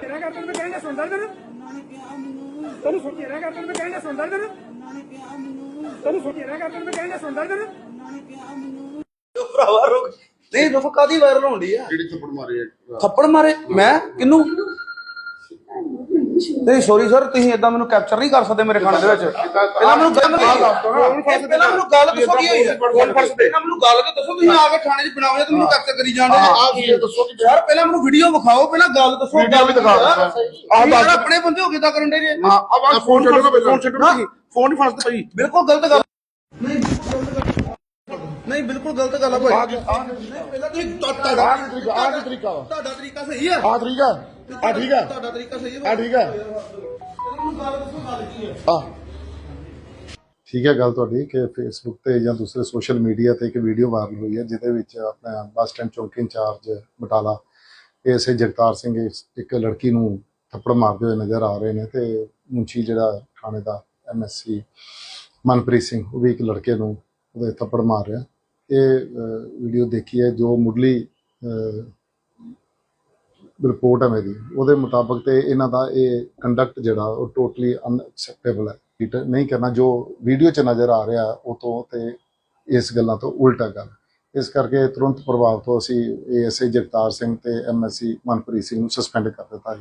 ਤੇਰਾ ਕਰ ਤੈਨੂੰ ਕਹਿੰਦਾ ਸੁਣਦਾ ਤੈਨੂੰ ਤੈਨੂੰ ਸੁਣ ਤੇਰਾ ਕਰ ਤੈਨੂੰ ਕਹਿੰਦਾ ਸੁਣਦਾ ਤੈਨੂੰ ਤੈਨੂੰ ਸੁਣ ਤੇਰਾ ਕਰ ਤੈਨੂੰ ਕਹਿੰਦਾ ਸੁਣਦਾ ਤੈਨੂੰ ਭਰਾਵਾ ਰੁਕ। ਨਹੀਂ ਰੁਕ ਕਾਦੀ ਵਾਇਰਲ ਹੁੰਦੀ ਆ? ਜਿਹੜੀ ਥੱਪੜ ਮਾਰੇ। ਥੱਪੜ ਮਾਰੇ? ਮੈਂ? ਕਿਨੂੰ ਨਹੀਂ ਸੌਰੀ ਸਰ ਤੁਸੀਂ ਇਦਾਂ ਮੈਨੂੰ ਕੈਪਚਰ ਨਹੀਂ ਕਰ ਸਕਦੇ ਮੇਰੇ ਖਾਣੇ ਦੇ ਵਿੱਚ। ਪਹਿਲਾਂ ਮੈਨੂੰ ਗੱਲ ਇਹ ਪਹਿਲਾਂ ਮੈਨੂੰ ਗੱਲ ਦੱਸੋ ਕੀ ਹੋਈ ਹੈ। ਪਹਿਲਾਂ ਮੈਨੂੰ ਗੱਲ ਤਾਂ ਦੱਸੋ ਤੁਸੀਂ ਆ ਕੇ ਥਾਣੇ 'ਚ ਬਣਾਓ ਤੇ ਮੈਨੂੰ ਕੈਪਚਰ ਕਰੀ ਜਾਂਦੇ ਆ ਆਹ ਕੀ ਹੈ ਦੱਸੋ ਕਿ ਯਾਰ ਪਹਿਲਾਂ ਮੈਨੂੰ ਵੀਡੀਓ ਵਿਖਾਓ ਪਹਿਲਾਂ ਗੱਲ ਦੱਸੋ। ਵੀਡੀਓ ਵੀ ਦਿਖਾ। ਆਹ ਆਪਣੇ ਬੰਦੇ ਹੋ ਕਿਦਾਂ ਕਰਨ ਦੇ ਜੇ। ਹਾਂ ਆਹ ਫੋਨ ਛੱਡੋ ਫੋਨ ਛੱਡੋ ਤੁਸੀਂ ਫੋਨ ਹੀ ਫਸਦੇ ਭਾਈ। ਬਿਲਕੁਲ ਗਲਤ ਗੱਲ ਨਹੀਂ ਨਹੀਂ ਬਿਲਕੁਲ ਗਲਤ ਗੱਲ ਆ ਭਾਈ। ਨਹੀਂ, ਪਹਿਲਾਂ ਤੁਸੀਂ ਤੁਹਾਡਾ ਤਰੀਕਾ ਤੁਹਾਡਾ ਤਰੀਕਾ ਸਹੀ ਆ। ਆਹ ਤਰੀਕਾ। ਆਹ ਠੀਕ ਆ। ਤੁਹਾਡਾ ਤਰੀਕਾ ਸਹੀ ਆਹ ਠੀਕ ਆ। ਆਹ ਠੀਕ ਹੈ ਗੱਲ ਤੁਹਾਡੀ ਕਿ ਫੇਸਬੁੱਕ ਤੇ ਜਾਂ ਦੂਸਰੇ ਸੋਸ਼ਲ ਮੀਡੀਆ ਤੇ ਇੱਕ ਵੀਡੀਓ ਵਾਇਰਲ ਹੋਈ ਹੈ ਜਿਹਦੇ ਵਿੱਚ ਆਪਣਾ ਬੱਸ ਸਟੈਂਡ ਚੌਂਕੀ ਇੰਚਾਰਜ ਬਟਾਲਾ ਐਸੇ ਜਗਤਾਰ ਸਿੰਘ ਇਸ- ਇੱਕ ਲੜਕੀ ਨੂੰ ਥੱਪੜ ਮਾਰਦੇ ਹੋਏ ਨਜ਼ਰ ਆ ਰਹੇ ਨੇ ਤੇ ਮੁੰਚੀ ਜਿਹੜਾ ਥਾਣੇ ਦਾ ਐਮਐਸਸੀ ਮਨਪ੍ਰੀਤ ਸਿੰਘ ਉਹ ਵੀ ਇੱਕ ਲੜਕੇ ਨੂੰ ਉਹਦੇ ਥੱਪੜ ਮਾਰ ਰਿਹਾ। ਇਹ ਵੀਡੀਓ ਦੇਖੀ ਹੈ ਜੋ ਮੁੱਢਲੀ ਰਿਪੋਰਟ ਹੈ ਮੇਰੀ, ਉਹਦੇ ਮੁਤਾਬਕ ਤੇ ਇਹਨਾਂ ਦਾ ਇਹ ਕੰਡਕਟ ਜਿਹੜਾ ਉਹ ਟੋਟਲੀ ਅਨਐਕਸੈਪਟੇਬਲ ਹੈ। It ਨਹੀਂ ਕਰਨਾ, ਜੋ ਵੀਡੀਓ 'ਚ ਨਜ਼ਰ ਆ ਰਿਹਾ ਉਹ ਤੋਂ ਤੇ ਇਸ ਗੱਲਾਂ ਤੋਂ ਉਲਟਾ ਗੱਲ ਇਸ ਕਰਕੇ ਤੁਰੰਤ ਪ੍ਰਭਾਵ ਤੋਂ ਅਸੀਂ ਏਐਸਏ ਜਗਤਾਰ ਸਿੰਘ ਤੇ ਐਮਐਸਸੀ ਮਨਪ੍ਰੀਤ ਸਿੰਘ ਨੂੰ ਸਸਪੈਂਡ ਕਰ ਦਿੱਤਾ ਹੈ